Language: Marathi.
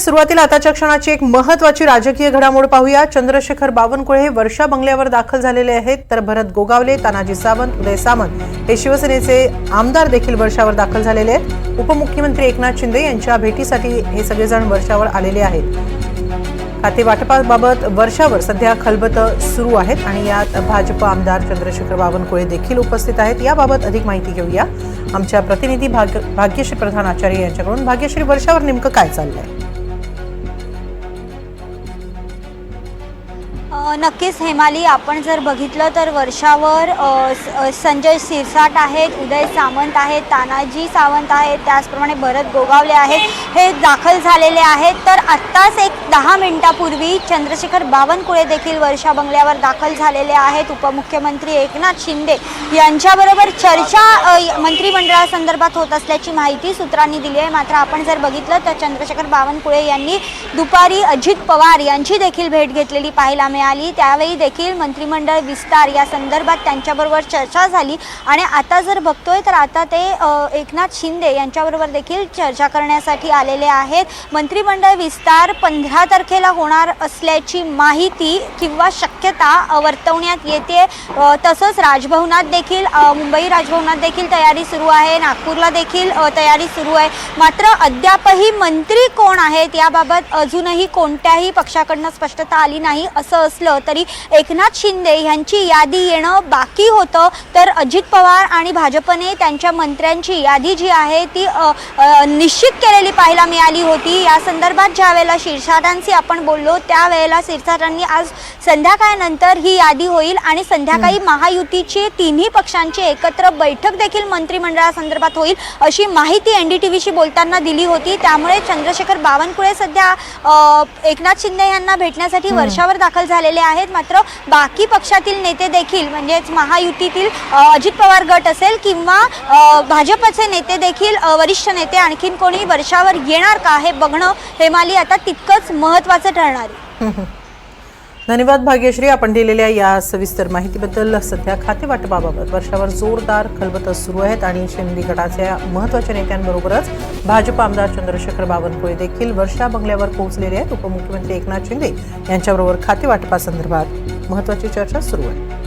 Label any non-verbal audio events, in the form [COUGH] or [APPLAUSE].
सुरुवातीला आताच्या क्षणाची एक महत्वाची राजकीय घडामोड पाहूया. चंद्रशेखर बावनकुळे हे वर्षा बंगल्यावर दाखल झालेले आहेत. तर भरत गोगावले तानाजी सावंत उदय सामंत हे शिवसेनेचे आमदार देखील वर्षावर दाखल झालेले आहेत. उपमुख्यमंत्री एकनाथ शिंदे यांच्या भेटीसाठी हे सगळेजण वर्षावर आलेले आहेत. खाते वाटपाबाबत वर्षावर सध्या खलबत सुरू आहेत आणि यात भाजप आमदार चंद्रशेखर बावनकुळे देखील उपस्थित आहेत. याबाबत अधिक माहिती घेऊया. आमच्या प्रतिनिधी भाग भाग्यश्री प्रधान आचार्य यांच्याकडून. भाग्यश्री वर्षावर नेमकं काय चाललंय? नक्कीच हेमाली आपण जर बघितलं तर वर्षावर संजय सिरसाट आहेत उदय सामंत आहेत तानाजी सावंत आहेत त्याचप्रमाणे भरत गोगावले आहेत हे दाखल झालेले आहेत. तर आत्ताच एक दहा मिनिटापूर्वी चंद्रशेखर बावनकुळे देखील वर्षा बंगल्यावर दाखल झालेले आहेत. उपमुख्यमंत्री एकनाथ शिंदे यांच्याबरोबर चर्चा मंत्रिमंडळासंदर्भात होत असल्याची माहिती सूत्रांनी दिली आहे. मात्र आपण जर बघितलं तर चंद्रशेखर बावनकुळे यांनी दुपारी अजित पवार यांची देखील भेट घेतलेली पाहायला मिळाली. त्यावेळी देखील मंत्रिमंडळ विस्तार या संदर्भात त्यांच्याबरोबर चर्चा झाली. आणि आता जर बघतोय तर आता ते एकनाथ शिंदे यांच्याबरोबर देखील चर्चा करण्यासाठी आलेले आहेत. मंत्रिमंडळ विस्तार पंधरा तारखेला होणार असल्याची माहिती किंवा शक्यता वर्तवण्यात येते. तसंच राजभवनात देखील मुंबई राजभवनात देखील तयारी सुरू आहे. नागपूरला देखील तयारी सुरू आहे. मात्र अद्यापही मंत्री कोण आहेत याबाबत अजूनही कोणत्याही पक्षाकडनं स्पष्टता आली नाही असं असलं तरी एकनाथ शिंदे यांची यादी येणं बाकी होतं. तर अजित पवार आणि भाजपने त्यांच्या मंत्र्यांची यादी जी आहे ती निश्चित केलेली पाहायला मिळाली होती. या संदर्भात ज्या वेळेला शिरसाटांशी आपण बोललो त्यावेळेला शिरसाटांनी आज संध्याकाळनंतर ही यादी होईल आणि संध्याकाळी महायुतीची तिन्ही पक्षांची एकत्र बैठक देखील मंत्रिमंडळासंदर्भात होईल अशी माहिती एन डी टी व्हीशी बोलताना दिली होती. त्यामुळे चंद्रशेखर बावनकुळे सध्या एकनाथ शिंदे यांना भेटण्यासाठी वर्षावर दाखल झालेले आहेत. मात्र बाकी पक्षातील नेते देखील म्हणजेच महायुतीतील अजित पवार गट असेल किंवा भाजपचे नेते देखील वरिष्ठ नेते आणखीन कोणी वर्षावर येणार का हे बघणं हेमाली आता तितकंच महत्त्वाचं ठरणार आहे. [LAUGHS] धन्यवाद भाग्यश्री. आपण दिलेल्या या सविस्तर माहितीबद्दल सध्या खाते वाटपाबाबत वर्षावर जोरदार खलबतं सुरू आहेत आणि शिंदे गटाच्या महत्त्वाच्या नेत्यांबरोबरच भाजप आमदार चंद्रशेखर बावनकुळे देखील वर्षा बंगल्यावर पोहोचलेले आहेत. उपमुख्यमंत्री एकनाथ शिंदे यांच्याबरोबर खाते वाटपासंदर्भात महत्वाची चर्चा सुरू आहे.